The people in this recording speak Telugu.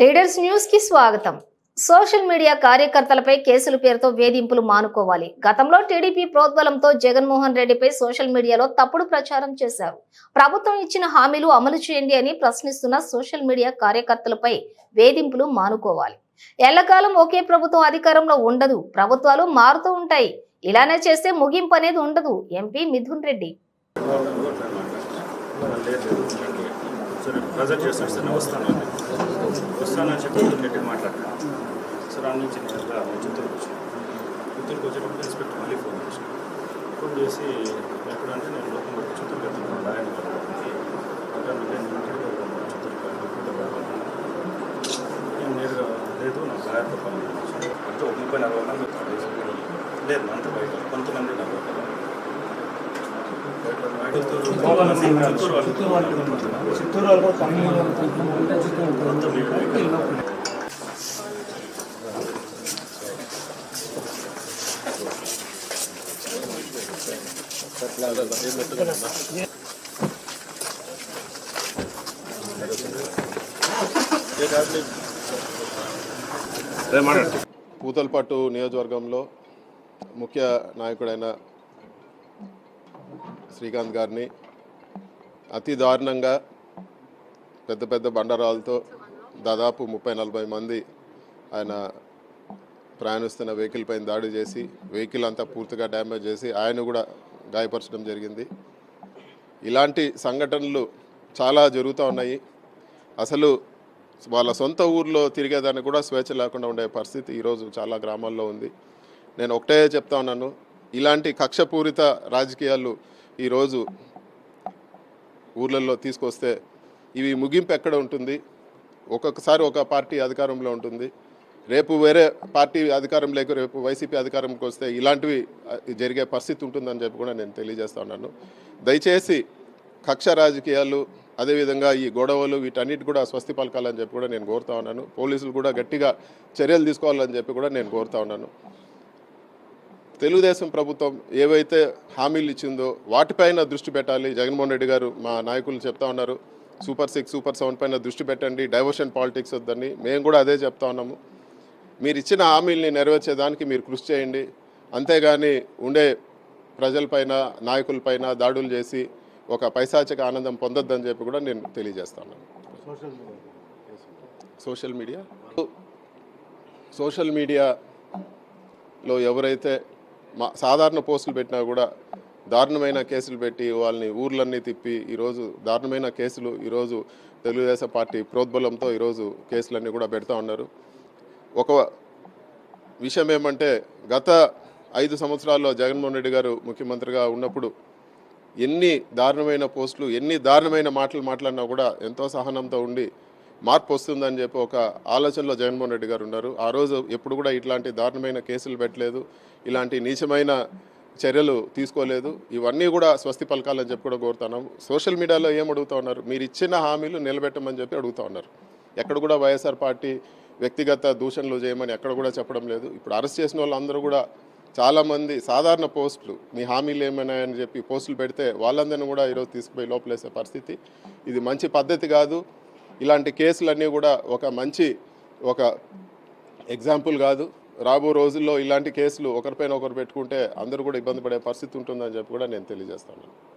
లీడర్స్ న్యూస్కి స్వాగతం. సోషల్ మీడియా కార్యకర్తలపై కేసుల పేరుతో వేధింపులు మానుకోవాలి. గతంలో టీడీపీ ప్రోద్బలంతో జగన్మోహన్ రెడ్డిపై సోషల్ మీడియాలో తప్పుడు ప్రచారం చేశారు. ప్రభుత్వం ఇచ్చిన హామీలు అమలు చేయండి అని ప్రశ్నిస్తున్న సోషల్ మీడియా కార్యకర్తలపై వేధింపులు మానుకోవాలి. ఎల్లకాలం ఒకే ప్రభుత్వం అధికారంలో ఉండదు. ప్రభుత్వాలు మారుతూ ఉంటాయి. ఇలానే చేస్తే ముగింపు అనేది ఉండదు. ఎంపీ మిథున్ రెడ్డి. సరే ప్రజెంట్ చేస్తాను సార్ నేను వస్తాను అని వస్తానని చెప్పి గట్టిగా మాట్లాడుతున్నాను సార్ ఆ నుంచి నేను ఇలా చిత్తూరుకు వచ్చాను. చిత్తూరుకు వచ్చేటప్పుడు ఇన్స్పెక్టర్ మళ్ళీ ఫోన్ చేశాను ఫోన్ చేసి ఎక్కడంటే నేను లోపల చిత్తూరు వెళ్తున్నాను నారాయణ అక్కడ నేను నేరుగా లేదు నాకు లాయర్తో పని అంటే ముప్పై నలభై మంది లేదు అంత బయట కొంతమంది నలభై చిత్తూరు వాళ్ళు చిత్తూరు వాళ్ళు చిత్తూరు నియోజకవర్గంలో ముఖ్య నాయకుడైన శ్రీకాంత్ గారిని అతి దారుణంగా పెద్ద పెద్ద బండరాలతో దాదాపు ముప్పై నలభై మంది ఆయన ప్రయాణిస్తున్న వెహికల్ పైన దాడి చేసి వెహికల్ అంతా పూర్తిగా డ్యామేజ్ చేసి ఆయన కూడా గాయపరచడం జరిగింది. ఇలాంటి సంఘటనలు చాలా జరుగుతూ ఉన్నాయి. అసలు వాళ్ళ సొంత ఊర్లో తిరిగేదానికి కూడా స్వేచ్ఛ లేకుండా ఉండే పరిస్థితి ఈరోజు చాలా గ్రామాల్లో ఉంది. నేను ఒకటే చెప్తా ఉన్నాను. ఇలాంటి కక్షపూరిత రాజకీయాలు ఈరోజు ఊర్లలో తీసుకొస్తే ఇవి ముగింపు ఎక్కడ ఉంటుంది? ఒక్కొక్కసారి ఒక పార్టీ అధికారంలో ఉంటుంది. రేపు వేరే పార్టీ అధికారం లేక రేపు వైసీపీ అధికారంకి వస్తే ఇలాంటివి జరిగే పరిస్థితి ఉంటుందని చెప్పి కూడా నేను తెలియజేస్తా ఉన్నాను. దయచేసి కక్ష రాజకీయాలు అదేవిధంగా ఈ గొడవలు వీటన్నిటి కూడా స్వస్తి పలకాలని చెప్పి కూడా నేను కోరుతా ఉన్నాను. పోలీసులు కూడా గట్టిగా చర్యలు తీసుకోవాలని చెప్పి కూడా నేను కోరుతా ఉన్నాను. తెలుగుదేశం ప్రభుత్వం ఏవైతే హామీలు ఇచ్చిందో వాటిపైన దృష్టి పెట్టాలి. జగన్మోహన్ రెడ్డి గారు మా నాయకులు చెప్తా ఉన్నారు. సూపర్ సిక్స్ సూపర్ సెవెన్ పైన దృష్టి పెట్టండి. డైవర్షన్ పాలిటిక్స్ వద్దని మేము కూడా అదే చెప్తా ఉన్నాము. మీరు ఇచ్చిన హామీల్ని నెరవేర్చేదానికి మీరు కృషి చేయండి. అంతేగాని ఉండే ప్రజలపైన నాయకులపైన దాడులు చేసి ఒక పైశాచిక ఆనందం పొందొద్దని చెప్పి కూడా నేను తెలియజేస్తాను social media. Social media? Social మీడియాలో ఎవరైతే మా సాధారణ పోస్టులు పెట్టినా కూడా దారుణమైన కేసులు పెట్టి వాళ్ళని ఊర్లన్నీ తిప్పి ఈరోజు దారుణమైన కేసులు ఈరోజు తెలుగుదేశం పార్టీ ప్రోద్బలంతో ఈరోజు కేసులన్నీ కూడా పెడతా ఉన్నారు. ఒక విషయం ఏమంటే గత ఐదు సంవత్సరాల్లో జగన్మోహన్ రెడ్డి గారు ముఖ్యమంత్రిగా ఉన్నప్పుడు ఎన్ని దారుణమైన పోస్టులు ఎన్ని దారుణమైన మాటలు మాట్లాడినా కూడా ఎంతో సహనంతో ఉండి మార్పు వస్తుందని చెప్పి ఒక ఆలోచనలో జగన్మోహన్ రెడ్డి గారు ఉన్నారు. ఆ రోజు ఎప్పుడు కూడా ఇట్లాంటి దారుణమైన కేసులు పెట్టలేదు. ఇలాంటి నీచమైన చర్యలు తీసుకోలేదు. ఇవన్నీ కూడా స్వస్తి పలకాలని చెప్పి కూడా కోరుతున్నాం. సోషల్ మీడియాలో ఏం ఉన్నారు? మీరు ఇచ్చిన హామీలు నిలబెట్టమని చెప్పి అడుగుతూ ఉన్నారు. ఎక్కడ కూడా వైఎస్ఆర్ పార్టీ వ్యక్తిగత దూషణలు చేయమని ఎక్కడ కూడా చెప్పడం లేదు. ఇప్పుడు అరెస్ట్ చేసిన వాళ్ళందరూ కూడా చాలామంది సాధారణ పోస్టులు మీ హామీలు ఏమైనాయని చెప్పి పోస్టులు పెడితే వాళ్ళందరినీ కూడా ఈరోజు తీసుకుపోయి లోపలేసే పరిస్థితి. ఇది మంచి పద్ధతి కాదు. ఇలాంటి కేసులన్నీ కూడా ఒక మంచి ఒక ఎగ్జాంపుల్ కాదు. రాబో రోజుల్లో ఇలాంటి కేసులు ఒకరిపైన ఒకరు పెట్టుకుంటే అందరూ కూడా ఇబ్బంది పడే పరిస్థితి ఉంటుందని చెప్పి కూడా నేను తెలియజేస్తాను.